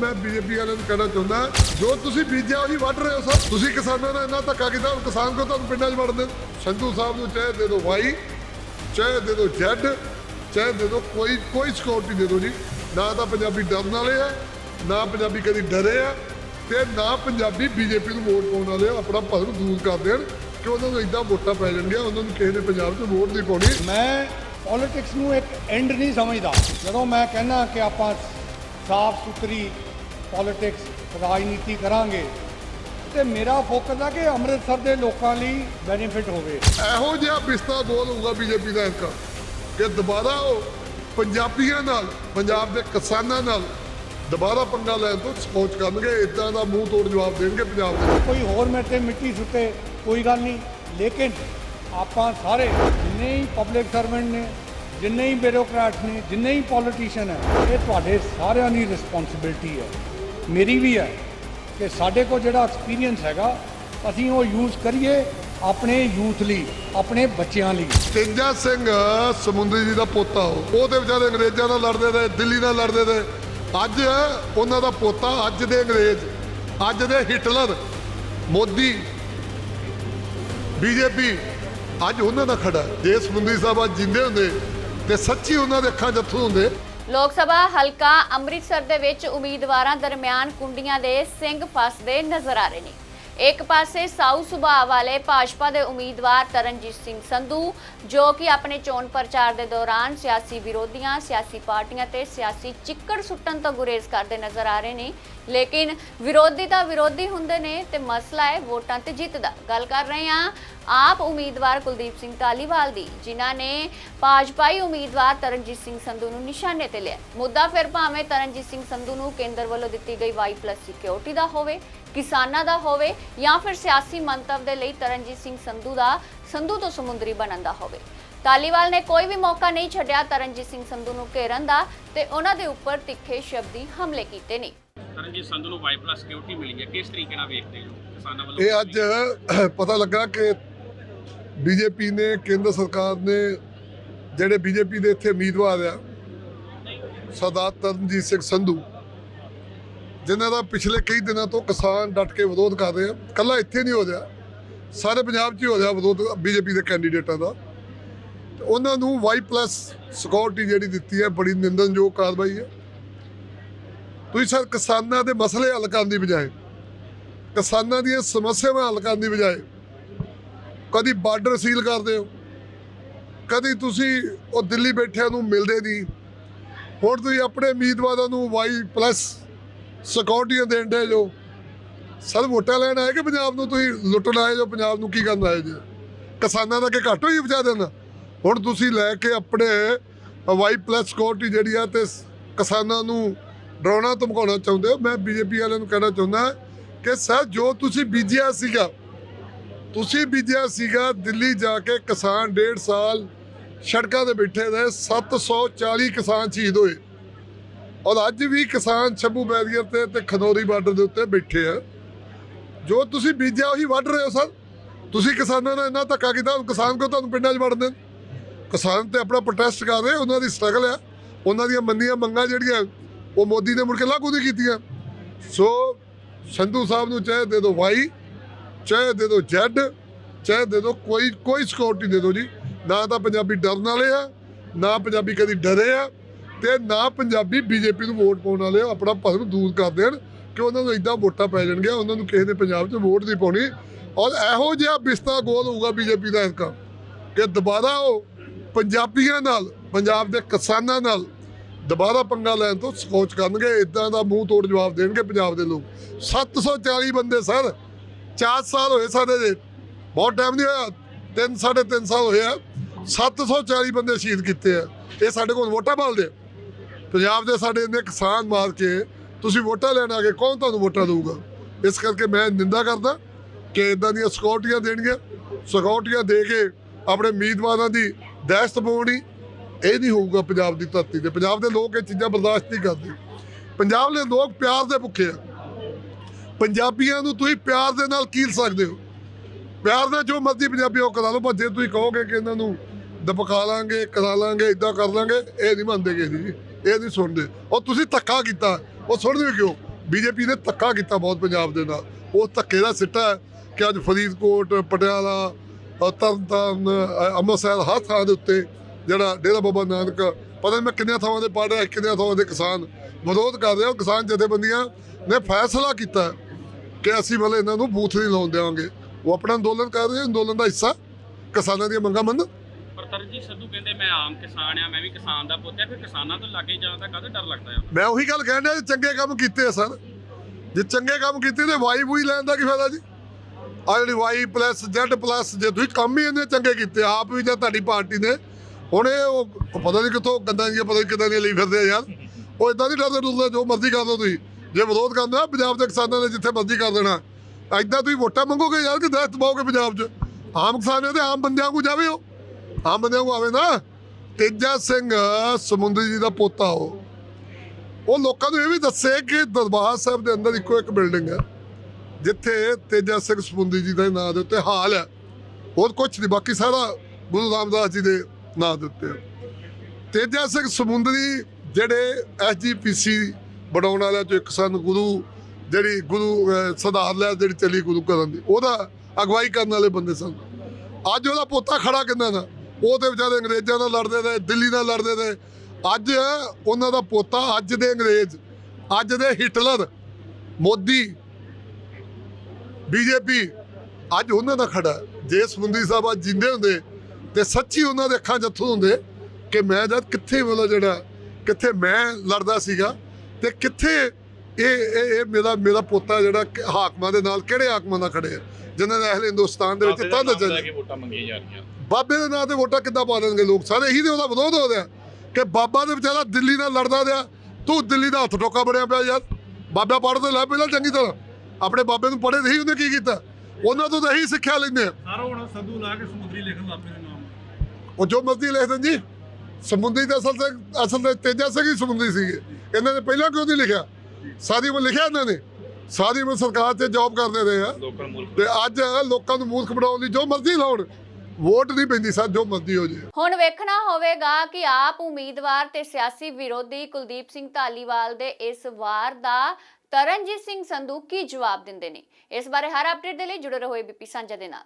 ਮੈਂ ਬੀਜੇਪੀ ਵਾਲਿਆਂ ਨੂੰ ਕਹਿਣਾ ਚਾਹੁੰਦਾ, ਜੋ ਤੁਸੀਂ ਬੀਜਿਆ ਉਹੀ ਵੱਢ ਰਹੇ ਹੋ ਸਰ। ਤੁਸੀਂ ਕਿਸਾਨਾਂ ਨਾਲ ਇੰਨਾ ਧੱਕਾ ਕੀਤਾ, ਹੁਣ ਕਿਸਾਨ ਕੋ ਤੁਹਾਨੂੰ ਪਿੰਡਾਂ 'ਚ ਵੜ ਸੰਧੂ ਸਾਹਿਬ ਨੂੰ ਚਾਹੇ ਦੇ ਦਿਓ ਵਾਈ ਚਾਹੇ ਦੇ ਦਿਓ ਜੈਡ ਚਾਹੇ ਦੇ ਦਿਓ ਕੋਈ ਕੋਈ ਸਿਕਿਉਰਿਟੀ ਦੇ ਦਿਓ ਜੀ। ਨਾ ਤਾਂ ਪੰਜਾਬੀ ਡਰਨ ਵਾਲੇ ਆ, ਨਾ ਪੰਜਾਬੀ ਕਦੀ ਡਰੇ ਆ, ਤੇ ਨਾ ਪੰਜਾਬੀ ਬੀਜੇਪੀ ਨੂੰ ਵੋਟ ਪਾਉਣ ਵਾਲੇ ਆਪਣਾ ਭਰਮ ਦੂਰ ਕਰ ਦੇਣ, ਕਿ ਉਹਨਾਂ ਨੂੰ ਇਦਾਂ ਵੋਟਾਂ ਪੈ ਜਾਣਗੀਆਂ, ਉਹਨਾਂ ਨੂੰ ਕਿਸੇ ਨੇ ਪੰਜਾਬ 'ਚ ਵੋਟ ਨਹੀਂ ਪਾਉਣੀ। ਮੈਂ ਪੋਲਿਟਿਕਸ ਨੂੰ ਇੱਕ ਐਂਡ ਨਹੀਂ ਸਮਝਦਾ। ਜਦੋਂ ਮੈਂ ਕਹਿੰਦਾ ਕਿ ਆਪਾਂ ਸਾਫ਼ ਸੁਥਰੀ ਪੋਲਿਟਿਕਸ ਰਾਜਨੀਤੀ ਕਰਾਂਗੇ। ਤੇ ਮੇਰਾ ਫੋਕਸ ਆ ਕਿ ਅੰਮ੍ਰਿਤਸਰ ਦੇ ਲੋਕਾਂ ਲਈ ਬੈਨੀਫਿਟ ਹੋਵੇ। ਇਹੋ ਜਿਹਾ ਬਿਸਤਾ ਬੋਲ ਹੋਊਗਾ ਬੀਜੇਪੀ ਦਾ ਇਨਕਾ ਕਿ ਦੁਬਾਰਾ ਉਹ ਪੰਜਾਬੀਆਂ ਨਾਲ ਪੰਜਾਬ ਦੇ ਕਿਸਾਨਾਂ ਨਾਲ ਦੁਬਾਰਾ ਪੰਗਾ ਲੈਣ ਤੋਂ ਸੋਚ ਕਰਨਗੇ ਇਦਾਂ ਦਾ ਮੂੰਹ ਤੋੜ ਜਵਾਬ ਦੇਣਗੇ ਪੰਜਾਬ ਦੇ। ਕੋਈ ਹੋਰ ਮੇਰੇ ਤੇ ਮਿੱਟੀ ਸੁੱਟੇ ਕੋਈ ਗੱਲ ਨਹੀਂ। ਲੇਕਿਨ ਆਪਾਂ ਸਾਰੇ ਜਿੰਨੇ ਹੀ ਪਬਲਿਕ ਸਰਵੈਂਟ ਨੇ ਜਿੰਨੇ ਹੀ ਬਿਊਰੋਕਰੈਟਸ ਨੇ, ਜਿੰਨੇ ਹੀ ਪੋਲੀਟੀਸ਼ੀਅਨ ਹੈ, ਇਹ ਤੁਹਾਡੇ ਸਾਰਿਆਂ ਦੀ ਰਿਸਪੌਂਸਿਬਿਲਟੀ ਹੈ। ਮੇਰੀ ਵੀ ਹੈ ਕਿ ਸਾਡੇ ਕੋਲ ਜਿਹੜਾ ਐਕਸਪੀਰੀਅੰਸ ਹੈਗਾ, ਅਸੀਂ ਉਹ ਯੂਜ਼ ਕਰੀਏ ਆਪਣੇ ਯੂਥ ਲਈ, ਆਪਣੇ ਬੱਚਿਆਂ ਲਈ। ਤੇਜਾ ਸਿੰਘ, ਸਮੁੰਦਰੀ ਜੀ ਦਾ ਪੋਤਾ ਉਹ। ਉਹ ਤੇ ਵਿਚਾਰੇ ਅੰਗਰੇਜ਼ਾਂ ਨਾਲ ਲੜਦੇ ਰਹੇ, ਦਿੱਲੀ ਨਾਲ ਲੜਦੇ ਰਹੇ। ਅੱਜ ਉਹਨਾਂ ਦਾ ਪੋਤਾ, ਅੱਜ ਦੇ ਅੰਗਰੇਜ਼, ਅੱਜ ਦੇ ਹਿਟਲਰ, ਮੋਦੀ, ਬੀਜੇਪੀ, ਅੱਜ ਉਹਨਾਂ ਦਾ ਖੜਾ। ਜੇ ਸਮੁੰਦਰੀ ਸਾਹਿਬ ਅੱਜ ਜਿੰਦੇ ਹੁੰਦੇ ਤੇ ਸੱਚੀ ਉਹਨਾਂ ਦੇ ਅੱਖਾਂ 'ਚ ਅੱਥਰੂ ਹੁੰਦੇ। ਲੋਕ ਸਭਾ ਹਲਕਾ ਅੰਮ੍ਰਿਤਸਰ ਦੇ ਵਿੱਚ ਉਮੀਦਵਾਰਾਂ ਦਰਮਿਆਨ ਕੁੰਡੀਆਂ ਦੇ ਸਿੰਘ ਫਸਦੇ ਨਜ਼ਰ ਆ ਰਹੇ ਨੇ। ਇੱਕ ਪਾਸੇ ਸਾਊ ਸੁਭਾਅ ਵਾਲੇ ਭਾਜਪਾ ਦੇ ਉਮੀਦਵਾਰ ਤਰਨਜੀਤ ਸਿੰਘ ਸੰਧੂ, ਜੋ ਕਿ ਆਪਣੇ ਚੋਣ ਪ੍ਰਚਾਰ ਦੇ ਦੌਰਾਨ ਸਿਆਸੀ ਵਿਰੋਧੀਆਂ, ਸਿਆਸੀ ਪਾਰਟੀਆਂ ਤੇ ਸਿਆਸੀ ਚਿੱਕੜ ਸੁੱਟਣ ਤੋਂ ਗੁਰੇਜ਼ ਕਰਦੇ ਨਜ਼ਰ ਆ ਰਹੇ ਨੇ। ਲੇਕਿਨ ਵਿਰੋਧੀ ਤਾਂ ਵਿਰੋਧੀ ਹੁੰਦੇ ਨੇ ਤੇ ਮਸਲਾ ਹੈ ਵੋਟਾਂ ਤੇ ਜਿੱਤ ਦਾ। ਗੱਲ ਕਰ ਰਹੇ ਹਾਂ ਆਪ ਉਮੀਦਵਾਰ ਕੁਲਦੀਪ ਸਿੰਘ ਧਾਲੀਵਾਲ ਦੀ, ਜਿਨ੍ਹਾਂ ਨੇ ਭਾਜਪਾਈ ਉਮੀਦਵਾਰ ਤਰਨਜੀਤ ਸਿੰਘ ਸੰਧੂ ਨੂੰ ਨਿਸ਼ਾਨੇ ਤੇ ਲਿਆ। ਮੁੱਦਾ ਫਿਰ ਭਾਵੇਂ ਤਰਨਜੀਤ ਸਿੰਘ ਸੰਧੂ ਨੂੰ ਕੇਂਦਰ ਵੱਲੋਂ ਦਿੱਤੀ ਗਈ ਵਾਈ ਪਲੱਸ ਸਿਕਿਉਰਿਟੀ ਦਾ ਹੋਵੇ ਕਿਸਾਨਾਂ ਦਾ ਹੋਵੇ ਜਾਂ ਫਿਰ ਸਿਆਸੀ ਮੰਤਵ ਦੇ ਲਈ ਤਰਨਜੀਤ ਸਿੰਘ ਸੰਧੂ ਦਾ ਸੰਧੂ ਤੋਂ ਸਮੁੰਦਰੀ ਬਣਨ ਦਾ ਹੋਵੇ। ਧਾਲੀਵਾਲ ਨੇ ਕੋਈ ਵੀ ਮੌਕਾ ਨਹੀਂ ਛੱਡਿਆ ਤਰਨਜੀਤ ਸਿੰਘ ਸੰਧੂ ਨੂੰ ਘੇਰਨ ਦਾ ਤੇ ਉਹਨਾਂ ਦੇ ਉੱਪਰ ਤਿੱਖੇ ਸ਼ਬਦੀ ਹਮਲੇ ਕੀਤੇ ਨੇ। ਤਰਨਜੀਤ ਸੰਧੂ ਨੂੰ ਵਾਈ ਪਲੱਸ ਸਿਕਿਉਰਿਟੀ ਮਿਲੀ ਹੈ। ਕਿਸ ਤਰੀਕੇ ਨਾਲ ਵੇਖਦੇ ਹੋ ਕਿਸਾਨਾਂ ਵੱਲੋਂ? ਇਹ ਅੱਜ ਪਤਾ ਲੱਗਾ ਕਿ ਬੀਜੇਪੀ ਨੇ ਕੇਂਦਰ ਸਰਕਾਰ ਨੇ ਜਿਹੜੇ ਬੀਜੇਪੀ ਦੇ ਇੱਥੇ ਉਮੀਦਵਾਰ ਆ ਸਰਦਾਰ ਤਰਨਜੀਤ ਸਿੰਘ ਸੰਧੂ ਜਿਨ੍ਹਾਂ ਦਾ ਪਿਛਲੇ ਕਈ ਦਿਨਾਂ ਤੋਂ ਕਿਸਾਨ ਡਟ ਕੇ ਵਿਰੋਧ ਕਰ ਰਹੇ ਆ, ਕੱਲਾ ਇੱਥੇ ਨਹੀਂ ਹੋ ਰਿਹਾ। ਸਾਰੇ ਪੰਜਾਬ 'ਚ ਹੀ ਹੋ ਰਿਹਾ ਵਿਰੋਧ ਬੀਜੇਪੀ ਦੇ ਕੈਂਡੀਡੇਟਾਂ ਦਾ। ਉਹਨਾਂ ਨੂੰ ਵਾਈ ਪਲੱਸ ਸਿਕਿਉਰਿਟੀ ਜਿਹੜੀ ਦਿੱਤੀ ਹੈ, ਬੜੀ ਨਿੰਦਨਯੋਗ ਕਾਰਵਾਈ ਹੈ। ਤੁਸੀਂ ਸਰ ਕਿਸਾਨਾਂ ਦੇ ਮਸਲੇ ਹੱਲ ਕਰਨ ਦੀ ਬਜਾਏ, ਕਿਸਾਨਾਂ ਦੀਆਂ ਸਮੱਸਿਆਵਾਂ ਹੱਲ ਕਰਨ ਦੀ ਬਜਾਏ ਕਦੀ ਬਾਰਡਰ ਸੀਲ ਕਰਦੇ ਹੋ ਕਦੀ ਤੁਸੀਂ ਉਹ ਦਿੱਲੀ ਬੈਠਿਆਂ ਨੂੰ ਮਿਲਦੇ ਨਹੀਂ। ਹੁਣ ਤੁਸੀਂ ਆਪਣੇ ਉਮੀਦਵਾਰਾਂ ਨੂੰ ਵਾਈ ਪਲੱਸ ਸਿਕਿਉਰਟੀਆਂ ਦੇਣ ਦੇ ਜੋ? ਸਰ, ਵੋਟਾਂ ਲੈਣ ਆਏ ਕਿ ਪੰਜਾਬ ਨੂੰ ਤੁਸੀਂ ਲੁੱਟਣ ਆਏ ਜੋ? ਪੰਜਾਬ ਨੂੰ ਕੀ ਕਰਨ ਆਏ ਜੇ? ਕਿਸਾਨਾਂ ਦਾ ਕਿ ਘੱਟ ਹੋਈ ਬਚਾ ਦੇਣਾ? ਹੁਣ ਤੁਸੀਂ ਲੈ ਕੇ ਆਪਣੇ ਵਾਈ ਪਲੱਸ ਸਿਕਿਉਰਟੀ ਜਿਹੜੀ ਆ ਤੇ ਕਿਸਾਨਾਂ ਨੂੰ ਡਰਾਉਣਾ, ਧਮਕਾਉਣਾ ਚਾਹੁੰਦੇ ਹੋ? ਮੈਂ ਬੀਜੇਪੀ ਵਾਲਿਆਂ ਨੂੰ ਕਹਿਣਾ ਚਾਹੁੰਦਾ ਕਿ ਸਰ, ਜੋ ਤੁਸੀਂ ਬੀਜਿਆ ਸੀਗਾ, ਤੁਸੀਂ ਬੀਜਿਆ ਸੀਗਾ ਦਿੱਲੀ ਜਾ ਕੇ ਕਿਸਾਨ ਡੇਢ ਸਾਲ ਸੜਕਾਂ ਤੇ ਬੈਠੇ ਰਹੇ 740 ਕਿਸਾਨ ਸ਼ਹੀਦ ਹੋਏ। ਔਰ ਅੱਜ ਵੀ ਕਿਸਾਨ ਸ਼ੰਭੂ ਬੈਰੀਅਰ ਤੇ ਤੇ ਖਨੌਰੀ ਬਾਰਡਰ ਦੇ ਉੱਤੇ ਬੈਠੇ ਆ। ਜੋ ਤੁਸੀਂ ਬੀਜਿਆ ਉਹੀ ਵੱਢ ਰਹੇ ਹੋ ਸਰ। ਤੁਸੀਂ ਕਿਸਾਨਾਂ ਨਾਲ ਇੰਨਾ ਧੱਕਾ ਕੀਤਾ ਕਿਸਾਨ ਕੋ ਤੁਹਾਨੂੰ ਪਿੰਡਾਂ 'ਚ ਵੜ ਦੇਣ? ਕਿਸਾਨ ਤੇ ਆਪਣਾ ਪ੍ਰੋਟੈਸਟ ਕਰ ਰਹੇ, ਉਹਨਾਂ ਦੀ ਸਟਰਗਲ ਆ। ਉਹਨਾਂ ਦੀਆਂ ਮੰਨੀਆਂ ਮੰਗਾਂ ਜਿਹੜੀਆਂ, ਉਹ ਮੋਦੀ ਨੇ ਮੁੜ ਕੇ ਲਾਗੂ ਨਹੀਂ ਕੀਤੀਆਂ। ਸੋ ਸੰਧੂ ਸਾਹਿਬ ਨੂੰ ਚਾਹੇ ਦੇ ਦਿਓ ਵਾਈ, ਚਾਹੇ ਦੇ ਦਿਓ ਜੈਡ, ਚਾਹੇ ਦੇ ਦਿਓ ਕੋਈ ਕੋਈ ਸਿਕਿਉਰਿਟੀ ਦੇ ਦਿਓ ਜੀ। ਨਾ ਤਾਂ ਪੰਜਾਬੀ ਡਰਨ ਵਾਲੇ ਆ, ਨਾ ਪੰਜਾਬੀ ਕਦੀ ਡਰੇ ਆ। ਤੇ ਨਾ ਪੰਜਾਬੀ ਬੀਜੇਪੀ ਨੂੰ ਵੋਟ ਪਾਉਣ ਵਾਲੇ ਆ ਆਪਣਾ ਭਰਮ ਦੂਰ ਕਰ ਦੇਣ ਕਿ ਉਹਨਾਂ ਨੂੰ ਇਦਾਂ ਵੋਟਾਂ ਪੈ ਜਾਣਗੀਆਂ, ਉਹਨਾਂ ਨੂੰ ਕਿਸੇ ਨੇ ਪੰਜਾਬ 'ਚ ਵੋਟ ਨਹੀਂ ਪਾਉਣੀ। ਔਰ ਇਹੋ ਜਿਹਾ ਬਿਸਤਾ ਗੋਲ ਹੋਊਗਾ ਬੀਜੇਪੀ ਦਾ ਇਨਕਾ ਕਿ ਦੁਬਾਰਾ ਉਹ ਪੰਜਾਬੀਆਂ ਨਾਲ, ਪੰਜਾਬ ਦੇ ਕਿਸਾਨਾਂ ਨਾਲ ਦੁਬਾਰਾ ਪੰਗਾ ਲੈਣ ਤੋਂ ਸੋਚ ਕਰਨਗੇ ਇਦਾਂ ਦਾ ਮੂੰਹ ਤੋੜ ਜਵਾਬ ਦੇਣਗੇ ਪੰਜਾਬ ਦੇ ਲੋਕ। 740 ਬੰਦੇ ਸਰ 4 ਸਾਲ ਹੋਏ ਸਾਡੇ ਦੇ, ਬਹੁਤ ਟਾਈਮ ਨਹੀਂ ਹੋਇਆ 3 3.5 ਸਾਲ ਹੋਏ ਆ। 740 ਬੰਦੇ ਸ਼ਹੀਦ ਕੀਤੇ ਆ। ਇਹ ਸਾਡੇ ਕੋਲ ਵੋਟਾਂ ਭਾਲਦੇ ਆ। ਪੰਜਾਬ ਦੇ ਸਾਡੇ ਇੰਨੇ ਕਿਸਾਨ ਮਾਰ ਕੇ ਤੁਸੀਂ ਵੋਟਾਂ ਲੈਣ ਆ ਕੇ ਕੌਣ ਤੁਹਾਨੂੰ ਵੋਟਾਂ ਦੇਊਗਾ? ਇਸ ਕਰਕੇ ਮੈਂ ਨਿੰਦਾ ਕਰਦਾ ਕਿ ਇਦਾਂ ਦੀਆਂ ਸਿਕਿਉਰਟੀਆਂ ਦੇਣਗੇ ਸਿਕਿਉਰਟੀਆਂ ਦੇ ਕੇ ਆਪਣੇ ਉਮੀਦਵਾਰਾਂ ਦੀ ਦਹਿਸ਼ਤ ਪਾਉਣੀ ਇਹ ਨਹੀਂ ਹੋਊਗਾ ਪੰਜਾਬ ਦੀ ਧਰਤੀ ਤੇ। ਪੰਜਾਬ ਦੇ ਲੋਕ ਇਹ ਚੀਜ਼ਾਂ ਬਰਦਾਸ਼ਤ ਨਹੀਂ ਕਰਦੇ। ਪੰਜਾਬ ਦੇ ਲੋਕ ਪਿਆਰ ਦੇ ਭੁੱਖੇ ਆ। ਪੰਜਾਬੀਆਂ ਨੂੰ ਤੁਸੀਂ ਪਿਆਰ ਦੇ ਨਾਲ ਕੀਲ ਸਕਦੇ ਹੋ। ਪਿਆਰ ਨਾਲ ਜੋ ਮਰਜ਼ੀ ਪੰਜਾਬੀ ਉਹ ਕਰਾ ਲਓ, ਪਰ ਜੇ ਤੁਸੀਂ ਕਹੋਗੇ ਕਿ ਇਹਨਾਂ ਨੂੰ ਦਬਕਾ ਲਾਂਗੇ, ਕਰਾ ਲਾਂਗੇ ਇਦਾਂ ਕਰ ਲਾਂਗੇ, ਇਹ ਨਹੀਂ ਮੰਨਦੇ ਕਿਸੇ ਦੀ। ਜੀ ਇਹ ਨਹੀਂ ਸੁਣਦੇ। ਉਹ ਤੁਸੀਂ ਧੱਕਾ ਕੀਤਾ। ਉਹ ਸੁਣਦੇ ਕਿਉਂ? ਬੀਜੇਪੀ ਨੇ ਧੱਕਾ ਕੀਤਾ ਬਹੁਤ ਪੰਜਾਬ ਦੇ ਨਾਲ। ਉਹ ਧੱਕੇ ਦਾ ਸਿੱਟਾ ਹੈ ਕਿ ਅੱਜ ਫਰੀਦਕੋਟ, ਪਟਿਆਲਾ ਤਰਨਤਾਰਨ ਅੰਮ੍ਰਿਤਸਰ ਹਰ ਥਾਂ ਦੇ ਉੱਤੇ ਜਿਹੜਾ ਡੇਰਾ ਬਾਬਾ ਨਾਨਕ, ਪਤਾ ਨਹੀਂ ਮੈਂ ਕਿੰਨੀਆਂ ਥਾਵਾਂ ਤੇ ਪੜ੍ਹ ਰਿਹਾ, ਕਿੰਨੀਆਂ ਥਾਵਾਂ ਦੇ ਕਿਸਾਨ ਵਿਰੋਧ ਕਰ ਰਹੇ ਹੋ ਕਿਸਾਨ ਜਥੇਬੰਦੀਆਂ ਨੇ ਫੈਸਲਾ ਕੀਤਾ ਕਿ ਅਸੀਂ ਮਤਲਬ ਇਹਨਾਂ ਨੂੰ ਬੂਥ ਨਹੀਂ ਲਾਉਣ ਦੇਵਾਂਗੇ ਉਹ ਆਪਣਾ ਅੰਦੋਲਨ ਕਰ ਰਹੇ ਅੰਦੋਲਨ ਦਾ ਹਿੱਸਾ ਕਿਸਾਨਾਂ ਦੀਆਂ ਮੰਗਾਂ ਮੰਨ ਤਰਨਜੀਤ ਸੰਧੂ ਕਹਿੰਦੇ ਮੈਂ ਆਮ ਕਿਸਾਨ ਆ, ਮੈਂ ਵੀ ਕਿਸਾਨ ਦਾ ਪੁੱਤ ਆ, ਫਿਰ ਕਿਸਾਨਾਂ ਤੋਂ ਲਾਗੇ ਜਾਣ ਦਾ ਕਾਹਦੇ ਡਰ ਲੱਗਦਾ ਆ? ਮੈਂ ਉਹੀ ਗੱਲ ਕਹਿਣ ਡਿਆ ਚੰਗੇ ਕੰਮ ਕੀਤੇ ਆ ਸਰ। ਜੇ ਚੰਗੇ ਕੰਮ ਕੀਤੇ ਤੇ ਵਾਈ ਬੂਈ ਲੈਣ ਦਾ ਕੀ ਫਾਇਦਾ ਜੀ? ਆ ਜਿਹੜੀ ਵਾਈ ਪਲੱਸ ਜ਼ੈਡ ਪਲੱਸ ਜੇ ਤੁਸੀਂ ਕੰਮ ਹੀ ਇੰਨੇ ਚੰਗੇ ਕੀਤੇ, ਆਪ ਵੀ ਜਾਂ ਤੁਹਾਡੀ ਪਾਰਟੀ ਨੇ, ਹੁਣ ਇਹ ਉਹ ਪਤਾ ਨਹੀਂ ਕਿੱਥੋਂ ਗੰਦਾਂ ਦੀਆਂ ਪਤਾ ਨਹੀਂ ਕਿੱਦਾਂ ਦੀਆਂ ਲਈ ਫਿਰਦੇ ਆ ਯਾਰ। ਉਹ ਇਦਾਂ ਨਹੀਂ ਡਰਦੇ ਡਰਦੇ, ਜੋ ਮਰਜ਼ੀ ਕਰ ਲਓ ਤੁਸੀਂ। ਜੇ ਵਿਰੋਧ ਕਰਦੇ ਆ ਪੰਜਾਬ ਦੇ ਕਿਸਾਨਾਂ ਨੇ ਜਿੱਥੇ ਮਰਜ਼ੀ ਕਰ ਦੇਣਾ। ਐਦਾਂ ਤੁਸੀਂ ਵੋਟਾਂ ਮੰਗੋਗੇ ਯਾਰ ਕਿ ਦਸਤ ਪਾਓਗੇ ਪੰਜਾਬ 'ਚ? ਆਮ ਕਿਸਾਨ ਤੇ ਆਮ ਬੰਦਿਆਂ ਨੂੰ ਜਾਵੇ ਉਹ। ਆਮ ਬੰਦਿਆਂ ਨੂੰ ਆਵੇ ਨਾ। ਤੇਜਾ ਸਿੰਘ ਸਮੁੰਦਰੀ ਜੀ ਦਾ ਪੋਤਾ ਉਹ। ਉਹ ਲੋਕਾਂ ਨੂੰ ਇਹ ਵੀ ਦੱਸੇ ਕਿ ਦਰਬਾਰ ਸਾਹਿਬ ਦੇ ਅੰਦਰ ਇੱਕੋ ਇੱਕ ਬਿਲਡਿੰਗ ਹੈ ਜਿੱਥੇ ਤੇਜਾ ਸਿੰਘ ਸਮੁੰਦਰੀ ਜੀ ਦੇ ਨਾਂ ਦੇ ਉੱਤੇ ਹਾਲ ਹੈ। ਹੋਰ ਕੁਝ ਨਹੀਂ ਬਾਕੀ ਸਾਰਾ ਗੁਰੂ ਰਾਮਦਾਸ ਜੀ ਦੇ ਨਾਂ ਦੇ ਉੱਤੇ ਹੈ। ਤੇਜਾ ਸਿੰਘ ਸਮੁੰਦਰੀ ਜਿਹੜੇ ਐਸਜੀਪੀਸੀ ਬਣਾਉਣ ਵਾਲਿਆਂ ਚੋਂ ਇੱਕ ਸਨ ਗੁਰੂ ਜਿਹੜੀ ਗੁਰੂ ਅਹ, ਸਰਦਾਰ ਲੈ ਜਿਹੜੀ ਚੱਲੀ ਗੁਰੂ ਕਰਨ ਦੀ ਉਹਦਾ ਅਗਵਾਈ ਕਰਨ ਵਾਲੇ ਬੰਦੇ ਸਨ। ਅੱਜ ਉਹਦਾ ਪੋਤਾ ਖੜਾ ਕਿੰਨਾ ਨਾ। ਉਹ ਤੇ ਵਿਚਾਰੇ ਅੰਗਰੇਜ਼ਾਂ ਨਾਲ ਲੜਦੇ ਨੇ ਦਿੱਲੀ ਨਾਲ ਲੜਦੇ ਨੇ ਅੱਜ ਉਹਨਾਂ ਦਾ ਪੋਤਾ ਅੱਜ ਦੇ ਅੰਗਰੇਜ਼ ਅੱਜ ਦੇ ਹਿਟਲਰ ਮੋਦੀ ਬੀਜੇਪੀ ਅੱਜ ਉਹਨਾਂ ਦਾ ਖੜਾ। ਜੇ ਸਮੁੰਦਰੀ ਸਾਹਿਬ ਅੱਜ ਜਿੰਦੇ ਹੁੰਦੇ ਤੇ ਸੱਚੀ ਉਹਨਾਂ ਦੇ ਅੱਖਾਂ ਅੱਥਰੂ ਹੁੰਦੇ ਕਿ ਮੈਂ ਜਦ ਕਿੱਥੇ ਮਤਲਬ ਜਿਹੜਾ ਕਿੱਥੇ ਮੈਂ ਲੜਦਾ ਸੀਗਾ ਤੇ ਕਿੱਥੇ ਇਹ ਇਹ ਇਹ ਮੇਰਾ ਮੇਰਾ ਪੋਤਾ ਜਿਹੜਾ ਹਾਕਮਾਂ ਦੇ ਨਾਲ ਕਿਹੜੇ ਹਾਕਮਾਂ ਨਾਲ ਖੜੇ ਆ? ਜਿਨ੍ਹਾਂ ਨੇ ਅਹਲੇ ਹਿੰਦੁਸਤਾਨ ਦੇ ਵਿੱਚ ਤੰਦ ਚੱਲੇ ਵੋਟਾਂ ਮੰਗੀਆਂ ਜਾ ਰਹੀਆਂ। ਬਾਬੇ ਦੇ ਨਾਂ ਤੇ ਵੋਟਾਂ ਕਿੱਦਾਂ ਪਾ ਦੇਣਗੇ ਲੋਕ? ਸਾਰੇ ਇਹੀ ਤੇ ਉਹਦਾ ਵਿਰੋਧ ਹੋ ਰਿਹਾ ਕਿ ਬਾਬਾ ਦੇ ਵਿਚਾਰਾ ਦਿੱਲੀ ਨਾਲ ਲੜਦਾ ਰਿਹਾ। ਤੂੰ ਦਿੱਲੀ ਦਾ ਹੱਥ ਟੋਕਾ ਬਣਿਆ ਪਿਆ ਯਾਰ। ਬਾਬਾ ਪੜ੍ਹਦੇ ਲੈ ਪਹਿਲਾਂ ਚੰਗੀ ਤਰ੍ਹਾਂ। ਆਪਣੇ ਬਾਬੇ ਨੂੰ ਪੜ੍ਹੇ ਨਹੀਂ ਉਹਨੇ ਕੀ ਕੀਤਾ? ਉਹਨਾਂ ਤੋਂ ਤਾਂ ਇਹੀ ਸਿੱਖਿਆ ਲੈਂਦੇ ਆ। ਸਾਰਾ ਹੁਣ ਸੰਧੂ ਲਾ ਕੇ ਸਮੁੰਦਰੀ ਲਿਖਣ ਲੱਗ ਪਏ ਨਾਮ। ਉਹ ਜੋ ਮਰਜ਼ੀ ਲਿਖ ਦੇਣ ਜੀ। ਸਮੁੰਦਰੀ ਦਾ ਅਸਲ ਤੇ ਅਸਲ ਤੇ ਤੇਜਾ ਸਿੰਘ ਹੀ ਸਮੁੰਦਰੀ ਸੀਗੇ। ਇਹਨਾਂ ਨੇ ਪਹਿਲਾਂ ਕਿਉਂ ਨਹੀਂ ਲਿਖਿਆ? ਸਾਰੀ ਉਮਰ ਲਿਖਿਆ ਇਹਨਾਂ ਨੇ। ਸਾਰੀ ਉਮਰ ਸਰਕਾਰ 'ਚ ਜੌਬ ਕਰਦੇ ਰਹੇ ਆ। ਤੇ ਅੱਜ ਲੋਕਾਂ ਨੂੰ ਮੂਰਖ ਬਣਾਉਣ ਲਈ ਜੋ ਮਰਜ਼ੀ ਲਾਉਣ। ਵੋਟ ਨਹੀਂ ਪੈਂਦੀ, ਸਰ, ਜੋ ਮਰਜ਼ੀ ਹੋ ਜੇ। ਹੁਣ ਵੇਖਣਾ ਹੋਵੇਗਾ ਕਿ ਆਪ ਉਮੀਦਵਾਰ ਤੇ ਸਿਆਸੀ ਵਿਰੋਧੀ ਕੁਲਦੀਪ ਸਿੰਘ ਧਾਲੀਵਾਲ ਦੇ ਇਸ ਵਾਰ ਦਾ ਤਰਨਜੀਤ ਸਿੰਘ ਸੰਧੂ ਕੀ ਜਵਾਬ ਦਿੰਦੇ ਨੇ। ਇਸ ਬਾਰੇ ਹਰ ਅਪਡੇਟ ਦੇ ਲਈ ਜੁੜੇ ਰਹੋ ਏਬੀਪੀ ਸਾਂਝਾ ਦੇ ਨਾਲ।